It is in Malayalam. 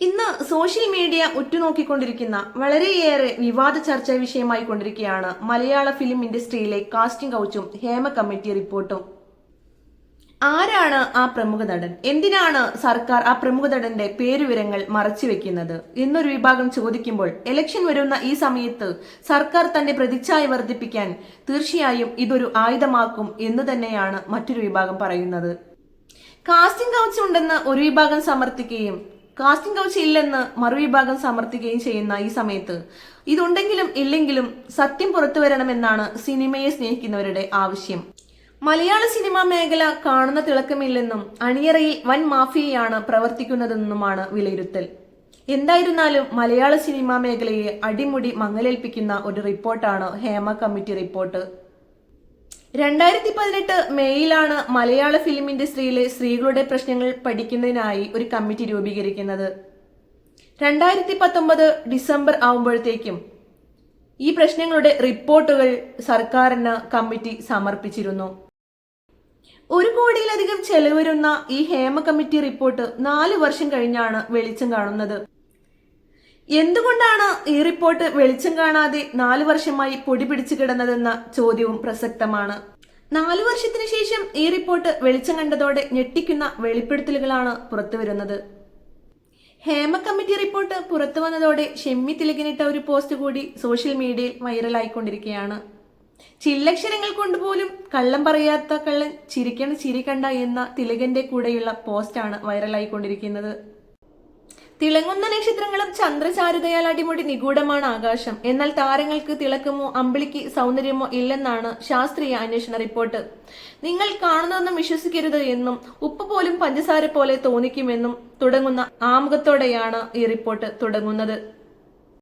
ഇന്ന് സോഷ്യൽ മീഡിയ ഉറ്റുനോക്കിക്കൊണ്ടിരിക്കുന്ന വളരെയേറെ വിവാദ ചർച്ചാ വിഷയമായി കൊണ്ടിരിക്കുകയാണ് മലയാള ഫിലിം ഇൻഡസ്ട്രിയിലെ കാസ്റ്റിംഗ് കൗച്ചും ഹേമ കമ്മിറ്റി റിപ്പോർട്ടും. ആരാണ് ആ പ്രമുഖ നടൻ? എന്തിനാണ് സർക്കാർ ആ പ്രമുഖ നടന്റെ പേരുവിവരങ്ങൾ മറച്ചുവെക്കുന്നത് എന്നൊരു വിഭാഗം ചോദിക്കുമ്പോൾ ഇലക്ഷൻ വരുന്ന ഈ സമയത്ത് സർക്കാർ തന്റെ പ്രതിച്ഛായ വർദ്ധിപ്പിക്കാൻ തീർച്ചയായും ഇതൊരു ആയുധമാക്കും എന്ന് തന്നെയാണ് മറ്റൊരു വിഭാഗം പറയുന്നത്. കാസ്റ്റിംഗ് കൗച്ച് ഉണ്ടെന്ന് ഒരു വിഭാഗം സമർത്ഥിക്കുകയും കാസ്റ്റിംഗ് കൗച്ച് ഇല്ലെന്ന് മറുവിഭാഗം സമർത്ഥിക്കുകയും ചെയ്യുന്ന ഈ സമയത്ത്. ഇതുണ്ടെങ്കിലും ഇല്ലെങ്കിലും സത്യം പുറത്തു വരണമെന്നാണ് സിനിമയെ സ്നേഹിക്കുന്നവരുടെ ആവശ്യം. മലയാള സിനിമാ മേഖല കാണുന്ന തിളക്കമില്ലെന്നും അണിയറയിൽ വൻ മാഫിയയാണ് പ്രവർത്തിക്കുന്നതെന്നുമാണ് വിലയിരുത്തൽ. എന്തായിരുന്നാലും മലയാള സിനിമാ മേഖലയെ അടിമുടി മങ്ങലേൽപ്പിക്കുന്ന ഒരു റിപ്പോർട്ടാണ് ഹേമ കമ്മിറ്റി റിപ്പോർട്ട്. രണ്ടായിരത്തി പതിനെട്ട് മെയ്യിലാണ് മലയാള ഫിലിം ഇൻഡസ്ട്രിയിലെ സ്ത്രീകളുടെ പ്രശ്നങ്ങൾ പഠിക്കുന്നതിനായി ഒരു കമ്മിറ്റി രൂപീകരിക്കുന്നത്. രണ്ടായിരത്തി പത്തൊമ്പത് ഡിസംബർ ആവുമ്പോഴത്തേക്കും ഈ പ്രശ്നങ്ങളുടെ റിപ്പോർട്ടുകൾ സർക്കാരിന് കമ്മിറ്റി സമർപ്പിച്ചിരുന്നു. ഒരു കോടിയിലധികം ചെലവരുന്ന ഈ ഹേമ കമ്മിറ്റി റിപ്പോർട്ട് നാല് വർഷം കഴിഞ്ഞാണ് വെളിച്ചം കാണുന്നത്. എന്തുകൊണ്ടാണ് ഈ റിപ്പോർട്ട് വെളിച്ചം കാണാതെ നാല് വർഷമായി പൊടി പിടിച്ചു കിടന്നതെന്ന ചോദ്യവും പ്രസക്തമാണ്. നാലു വർഷത്തിന് ശേഷം ഈ റിപ്പോർട്ട് വെളിച്ചം കണ്ടതോടെ ഞെട്ടിക്കുന്ന വെളിപ്പെടുത്തലുകളാണ് പുറത്തുവരുന്നത് ഹേമ കമ്മിറ്റി റിപ്പോർട്ട് പുറത്തു വന്നതോടെ ഷെമ്മി തിലകിനിട്ട ഒരു പോസ്റ്റ് കൂടി സോഷ്യൽ മീഡിയയിൽ വൈറലായിക്കൊണ്ടിരിക്കുകയാണ്. ചില്ലക്ഷരങ്ങൾ കൊണ്ടുപോലും കള്ളം പറയാത്ത കള്ളൻ ചിരിക്കണ ചിരി കണ്ട എന്ന തിലകന്റെ കൂടെയുള്ള പോസ്റ്റാണ് വൈറലായിക്കൊണ്ടിരിക്കുന്നത്. തിളങ്ങുന്ന നക്ഷത്രങ്ങളും ചന്ദ്രചാരുതയാൽ അടിമുടി നിഗൂഢമാണ് ആകാശം. എന്നാൽ താരങ്ങൾക്ക് തിളക്കമോ അമ്പിളിക്ക് സൗന്ദര്യമോ ഇല്ലെന്നാണ് ശാസ്ത്രീയ അന്വേഷണ റിപ്പോർട്ട്. നിങ്ങൾ കാണുന്നതൊന്നും വിശ്വസിക്കരുത് എന്നും ഉപ്പ് പോലും പഞ്ചസാര പോലെ തോന്നിക്കുമെന്നും തുടങ്ങുന്ന ആമുഖത്തോടെയാണ് ഈ റിപ്പോർട്ട് തുടങ്ങുന്നത്.